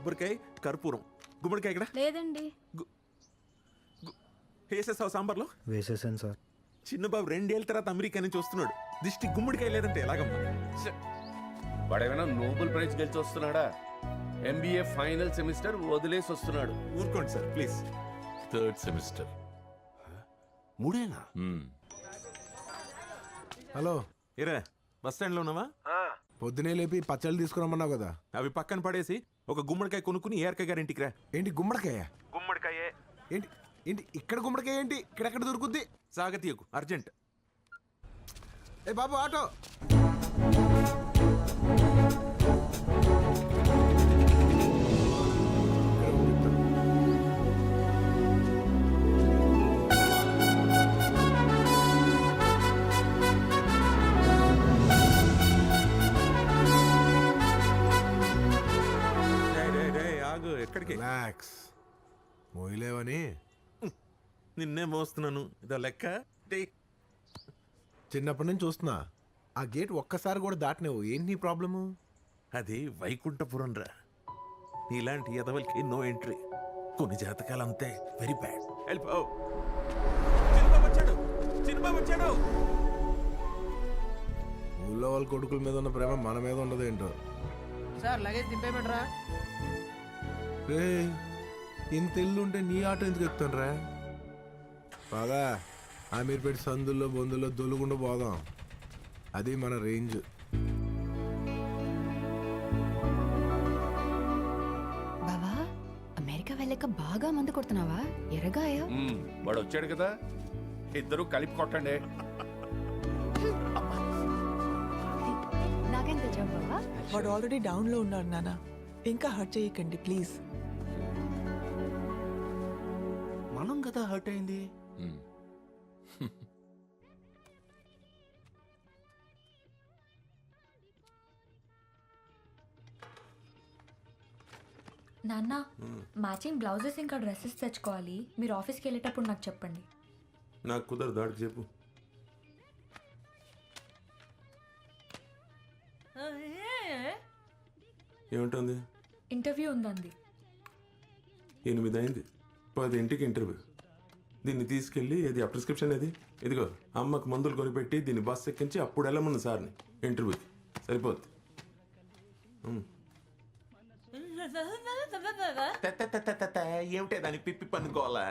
కొబ్బరికాయ కర్పూరం. గుమ్మడికాయ ఇక్కడ లేదండి. వేసేసావు సాంబార్లో? వేసేసాను సార్. చిన్న బాబు రెండేళ్ళ తర్వాత అమెరికా నుంచి వస్తున్నాడు. దిష్టి గుమ్మడికాయ లేదంటే ఎలాగమ్మా! వాడేమైనా నోబెల్ ప్రైజ్ గెలిచి వస్తున్నాడా ఎంబీఏ ఫైనల్ సెమిస్టర్ వదిలేసి వస్తున్నాడు. ఊరుకోండి sir please. Third semester. మూడేనా? Hello. Ira bus స్టాండ్లో ఉన్నావా? పొద్దునే లేపి పచ్చళ్ళు తీసుకురమ్మన్నావు కదా. అవి పక్కన పడేసి ఒక గుమ్మడికాయ కొనుక్కుని ఏఆర్కే గారి ఇంటికి రా. ఏంటి గుమ్మడికాయ? గుమ్మడికాయే. ఏంటి ఏంటి ఇక్కడ గుమ్మడికాయ ఏంటి? ఇక్కడెక్కడ దొరుకుద్ది? సాగతీయకు అర్జెంట్. ఏ బాబు ఆటో. ఎక్కడికి రిలాక్స్. మోయలేవని నిన్నే మోస్తున్నాను. ఇదో లెక్క. చిన్నప్పటి నుంచి చూస్తున్నా. ఆ గేట్ ఒక్కసారి కూడా దాటినావు ఏంటి నీ ప్రాబ్లము? అది వైకుంఠపురం రా. నీలాంటి ఎదవలకి నో ఎంట్రీ. కొన్ని జాతకాలు అంతే. Very bad. వెళ్ళిపో చిన్నబాబు వచ్చాడు. చిన్నబాబు వచ్చాడు. ఊళ్ళో వాళ్ళ కొడుకుల మీద ఉన్న ప్రేమ మన మీద ఉండదు ఏంటో? Sir luggage దింపేయమంటారా? రే ఇంత ఇల్లు ఉంటే నీ ఆటో ఎందుకు ఎక్కుతాను రా బాగా ఆమీర్పేట సందుల్లో బొందుల్లో దొలుగుండా పోదాం. అది మన రేంజ్. బావా అమెరికా వెళ్ళాక బాగా మందు కొడుతున్నావా? ఎరగాయ? మ్మ్, వాడు వచ్చాడు కదా. ఇద్దరు కలిపి కొట్టండి. నాకేం తెచ్చావు బావా? వాడు ఆల్రెడీ డౌన్లో ఉన్నాడు నాన్న. ఇంకా హర్ట్ చేయకండి ప్లీజ్. మనం కదా హర్ట్ అయింది. నాన్న మ్యాచింగ్ బ్లౌజెస్ ఇంకా డ్రెస్సెస్ తెచ్చుకోవాలి. మీరు ఆఫీస్కి వెళ్ళేటప్పుడు నాకు చెప్పండి. నాకు కుదరదు దాడికి చెప్పు. ఏముంటుంది? ఇంటర్వ్యూ ఉందండి ఎనిమిది అయింది పది ఇంటికి ఇంటర్వ్యూ. దీన్ని తీసుకెళ్ళి ఇది ఆ ప్రిస్క్రిప్షన్ ఏది? ఇదిగో అమ్మకు మందులు కొనిపెట్టి దీన్ని బస్ ఎక్కించి అప్పుడు వెళ్ళమన్న సార్ని. ఇంటర్వ్యూకి. సరిపోద్ది. ఏమిటే దాన్ని పిప్పి పనుకోవాలా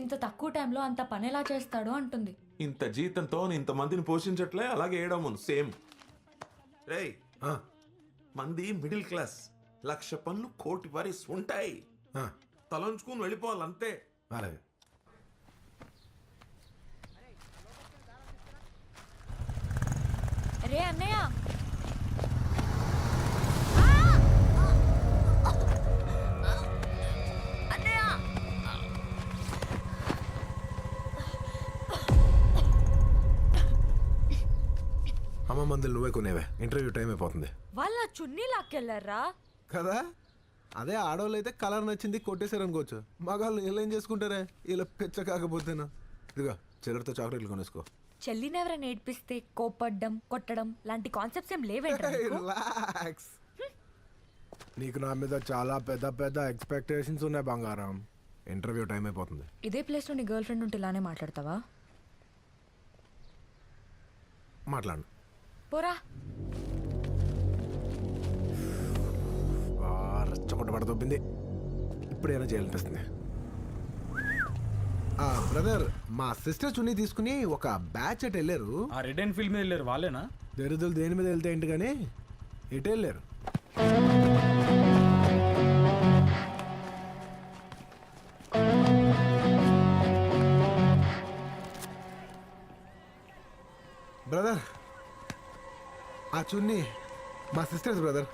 ఇంత తక్కువ టైంలో అంత పని ఎలా చేస్తాడు అంటుంది ఇంత జీతంతో ఇంత మందిని పోషించట్లే అలాగే వేయడం సేమ్ రే మంది మిడిల్ క్లాస్ లక్ష పనులు కోటి వరిస్ ఉంటాయి తలంచుకుని వెళ్ళిపోవాలంతే. అలాగే రే అన్నయ్య. అమ్మ మందులు నువ్వే కొనేవే. ఇంటర్వ్యూ టైం అయిపోతుంది. వాళ్ళ చున్నీ లాక్కెళ్ళారా కదా? అదే ఆడవాళ్ళు అయితే కలర్ నచ్చింది కొట్టేశారు అనుకోవచ్చు. మగాళ్ళు ఏం చేసుకుంటారే? ఇలా పిచ్చ కాకపోతేనా? ఇదిగో చిల్లరతో చాక్లెట్లు కొనేసుకో. చెల్లిని ఎవరైనా ఏడ్పిస్తే కోపడ్డం కొట్టడం లాంటి కాన్సెప్ట్స్ ఏం లేవేంట్రా నీకు? రిలాక్స్ నీకు నా మీద చాలా పెద్ద పెద్ద ఎక్స్పెక్టేషన్స్ ఉన్నాయి బంగారం. ఇంటర్వ్యూ టైం అయిపోతుంది. ఇదే ప్లేస్లో నీ గర్ల్ ఫ్రెండ్ ఉంటే ఇలానే మాట్లాడతావా? మాట్లాడు. పోరా. రచ్చకొట్ట పడదొబ్బింది ఇప్పుడు ఏమైనా చేయాలనిపిస్తుంది బ్రదర్ మా సిస్టర్ చున్నీ తీసుకుని ఒక బ్యాచ్ అటు వెళ్ళారు. ఆ రెడ్ అండ్ ఫీల్డ్ మీద వెళ్ళారు వాళ్ళేనా? దరిద్రులు దేని మీద వెళ్తే ఏంటి కానీ ఇటు వెళ్ళారు? బ్రదర్ ఆ చున్నీ మా సిస్టర్స్ బ్రదర్.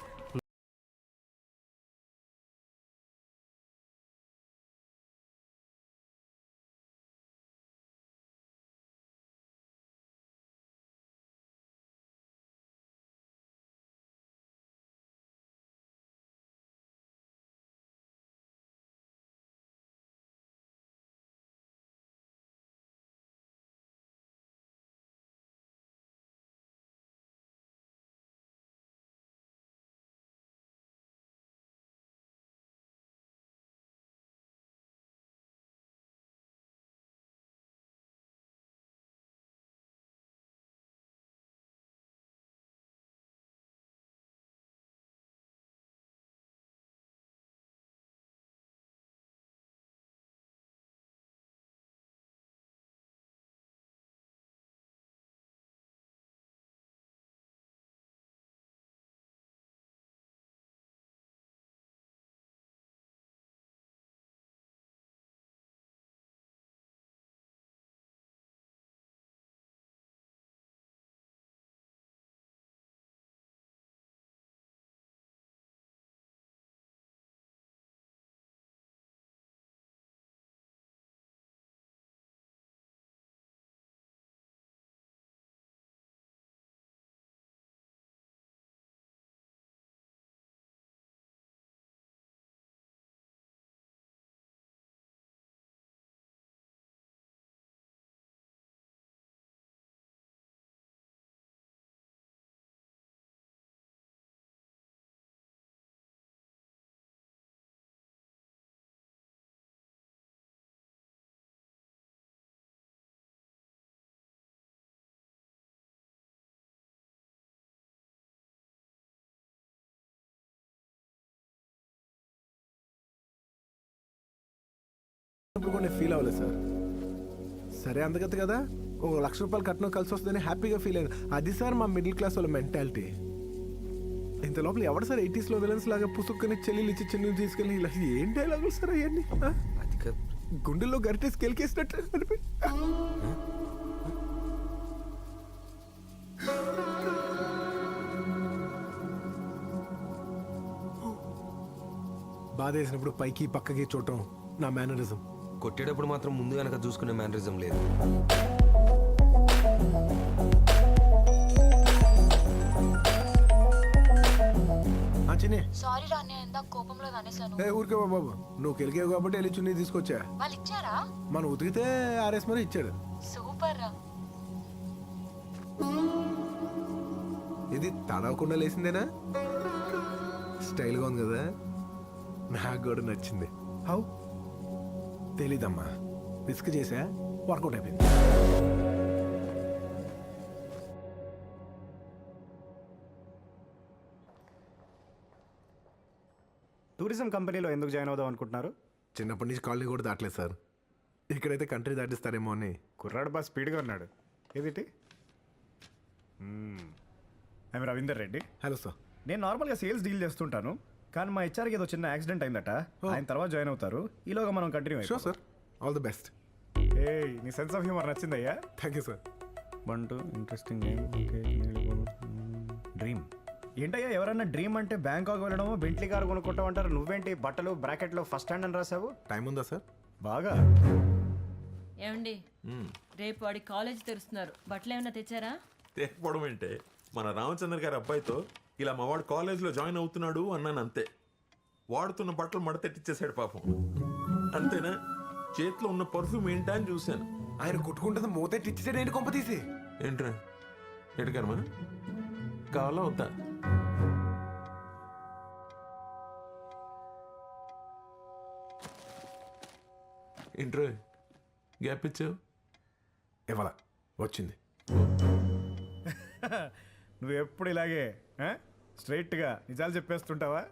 ఇప్పుడు కూడా ఫీల్ అవ్వలేదు సార్. సరే అందగత కదా ఒక లక్ష రూపాయలు కట్నం కలిసి వస్తుందని హ్యాపీగా ఫీల్ అయ్యాను అది సార్ మా మిడిల్ క్లాస్ వాళ్ళ మెంటాలిటీ ఇంత లోపల ఎవడు సార్ ఎయిటీస్లో విలన్స్ లాగా పుసుక్కుని చెల్లెలు ఇచ్చి చిన్న తీసుకెళ్ళి ఇలా ఏం డైలాగులు సార్ అవన్నీ? గుండెల్లో గరిటేసి కెలికేసినట్టు అనిపి బాధ వేసినప్పుడు పైకి పక్కకి చూడటం నా మేనరిజం కొట్టేటప్పుడు మాత్రం ముందు వెనక చూసుకునే మేనరిజం లేదు. ఆ చిన్ని సారీ రా నేను ఇందాక కోపంలో అనేసాను ఏ ఊరికే బాబు నువ్వు కెలికావు కాబట్టి వెళ్ళి చున్నీ తీసుకొచ్చా? వాళ్ళు ఇచ్చారా? మనం ఉతికితే ఆర్ఎస్ మరి ఇచ్చాడు. సూపర్ రా. ఇది తడవకుండా లేసిందేనా స్టైల్గా ఉంది కదా? నాకు కూడా నచ్చింది. హౌ తెలీదమ్మా. రిస్క్ చేసా వర్కౌట్ అయిపోయింది. టూరిజం కంపెనీలో ఎందుకు జాయిన్ అవుదాం అనుకుంటున్నారు? చిన్నప్పటి నుంచి కాలనీ కూడా దాటలేదు సార్. ఇక్కడైతే కంట్రీ దాటిస్తారేమో అని. కుర్రాడు బాగా స్పీడ్గా ఉన్నాడు. ఏదిటి? I'm Ravinder Reddy? Hello sir. నేను నార్మల్గా సేల్స్ డీల్ చేస్తుంటాను. కానీ మా హెచ్ఆర్కి ఏదో చిన్న యాక్సిడెంట్ అయిందట. ఆయన తర్వాత జాయిన్ అవుతారు. ఈలోగా మనం continue sure sir all the best ఏ నీ sense of humour నచ్చిందయ్యా. Thank you sir one two interesting dream ఏంటయ్యా ఎవరన్నా డ్రీమ్ అంటే బ్యాంకాక్ వెళ్ళడమో బెంట్లీ కారు కొనుక్కుంటాం అంటారు నువ్వేంటి బట్టలు బ్రాకెట్లో ఫస్ట్ హ్యాండ్ అని రాసావు టైం ఉందా సార్ బాగా. ఏమండి? రేపు వాడి కాలేజ్ తెరుస్తున్నారు. బట్టలు ఏమైనా తెచ్చారా? తేకపోవడం ఏంటే? మన రామచంద్ర గారి అబ్బాయితో ఇలా మా వాడు కాలేజ్లో జాయిన్ అవుతున్నాడు అన్నాను అంతే. వాడుతున్న బట్టలు మడతెట్టిచ్చేసాడు పాపం. అంతేనా? చేతిలో ఉన్న పర్ఫ్యూమ్ ఏంటా అని చూశాను. ఆయన కొట్టుకుంటుంది మూత ఇచ్చేసాడు ఏంటి కొంప తీసి? ఏంట్రా? ఎడకర్మా కావాలా వద్దా? ఏంట్రా? గ్యాప్ ఇచ్చావు? ఇవాళ వచ్చింది. నువ్వు ఎప్పుడు ఇలాగే స్ట్రైట్గా నిజాలు చెప్పేస్తుంటావా?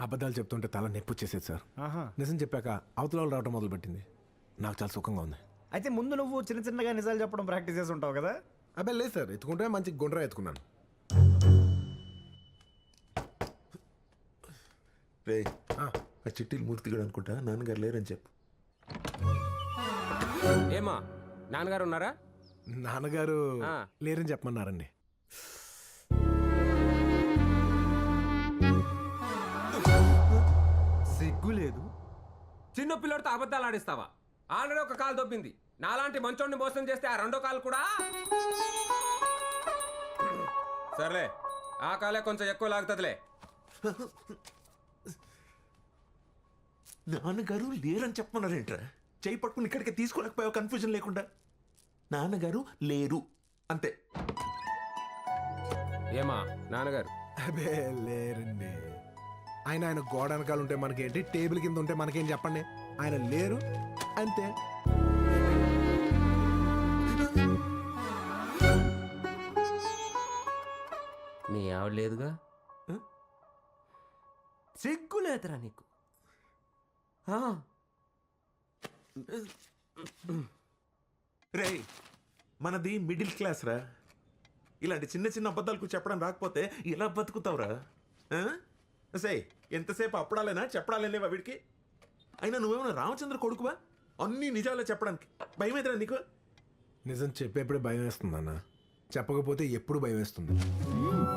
అబద్ధాలు చెప్తుంటే తల నొప్పి వచ్చేసేది సార్. ఆహా. నిజం చెప్పాక అవతల వాళ్ళు రావడం మొదలుపెట్టింది. నాకు చాలా సుఖంగా ఉంది. అయితే ముందు నువ్వు చిన్న చిన్నగా నిజాలు చెప్పడం ప్రాక్టీస్ చేసి ఉంటావు కదా? అబ్బాయి లేదు సార్. ఎత్తుకుంటే మంచి గుండ్రా ఎత్తుకున్నాను. రే ఆ, చిట్టీలు మూర్తిగాడు అనుకుంటా నాన్నగారు లేరని చెప్పు. ఏమా నాన్నగారు ఉన్నారా? నాన్నగారు ఆ. లేరని చెప్పమన్నారండి. సిగ్గు లేదు. చిన్న పిల్లడితో అబద్ధాలు ఆడిస్తావా? ఆల్రెడీ ఒక కాలు దొబ్బింది. నాలాంటి మంచోడిని మోసం చేస్తే ఆ రెండో కాలు కూడా? సర్లే ఆ కాలే కొంచెం ఎక్కువ లాగుతుందిలే. నాన్నగారు లేరని చెప్పమన్నారేంట్రా? చేయి పట్టుకుని ఇక్కడికి తీసుకోలేకపోయావు కన్ఫ్యూజన్ లేకుండా. నాన్నగారు లేరు. అంతే. ఏమా నాన్నగారు? అబే లేరండి. ఆయన ఆయన గోడ వెనకాల ఉంటే మనకేంటి? టేబుల్ కింద ఉంటే మనకేం చెప్పండి? ఆయన లేరు. అంతే. మీ ఆవిడ లేదుగా? సిగ్గు లేదురా నీకు. రే మనది మిడిల్ క్లాస్ రా. ఇలాంటి చిన్న చిన్న అబద్ధాలకు చెప్పడం రాకపోతే ఎలా బతుకుతావురా? సే ఎంతసేపు అప్పడాలేనా? చెప్పడాలేవా వీడికి. అయినా నువ్వేమైనా రామచంద్ర కొడుకువా? అన్ని నిజాలే చెప్పడానికి. భయం ఎదురా నీకు? నిజం చెప్పేప్పుడే భయం వేస్తుంది అన్న చెప్పకపోతే ఎప్పుడు భయం వేస్తుంది?